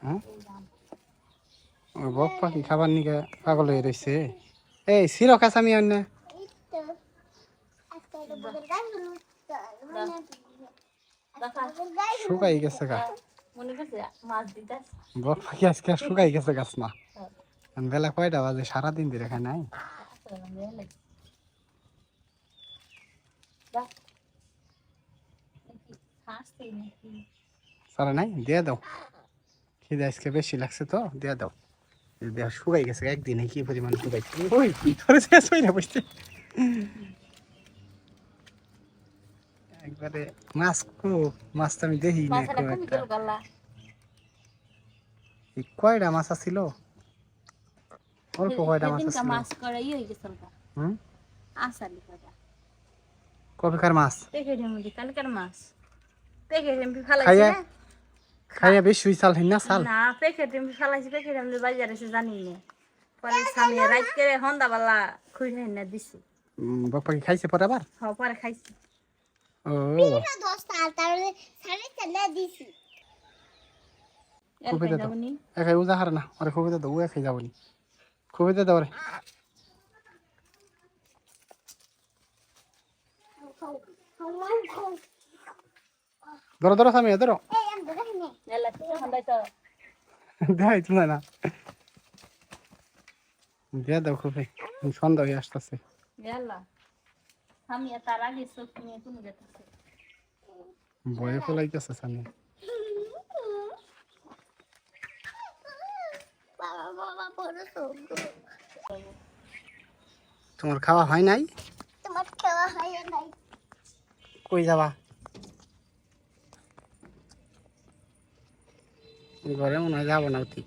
হ্যাঁ? ওই বক পাখি খাবার নিকে পাগল হয়ে রয়েছে এই সিরো কাছামি অন্য। শুকাই গেছে গা। মনে করছে মাছ দিতে আসছে। বক পাখি আজকে আর শুকাই গেছে গাছ না বেলা কয়টা বাজে? সারাদিন ধরে খাই নাই আসলে আমি বেয়া লাগছে। দেখ। নাকি হাসছে নাকি? সারা নাই? দিয়ে দাও। খিদে আজকে বেশি লাগছে তো দিয়ে দাও। দেহ শুকাই গেছে একদিনে কি পরিমাণ শুকাইছে? ওই ধরে শেষ হয়ে না বুঝতে একবারে মাছ খুব মাছ তো আমি দেখি না খুব একটা। গেল গলা। এই কয়টা মাছ আছিল? অল্প কয়টা মাছ আছিল? মাছ করে ইয়ে গেছে হুম? আসালি কয়টা। কপিকার মাছ? কালকের মাছ। প্যাকেটে এমনি ফেলাইছি খাইয়া? বেশ শুই চাল হিন না চাল। না, প্যাকেটে এমনি ফেলাইছি, প্যাকেটে এমনি বাজারে এসে জানি না। পরে স্বামী রাইত করে সন্ধ্যাবেলা খুঁজে না দিছি। বক পাখি খাইছে পরে আবার? হ পরে খাইছি। ও। এর খুবই খাই দাদা। যাবনি। একাই উজা হারে না ওরে খুবই দাও ও একাই যাবনি। খুবই দাও ওরে ধরো ধরো স্বামী ধরো তো হন্দাই তো দেখাই তুলে না। দিয়ে দাও খুবই সন্ধ্যা হয়ে আসতেছে। তুমি বয়ে ফলাইতেছে স্বামী। তোমার খাওয়া হয় নাই? তোমার খাওয়া হয় নাই। কই যাবা? ঘরে মনে হয় যাব না অতি।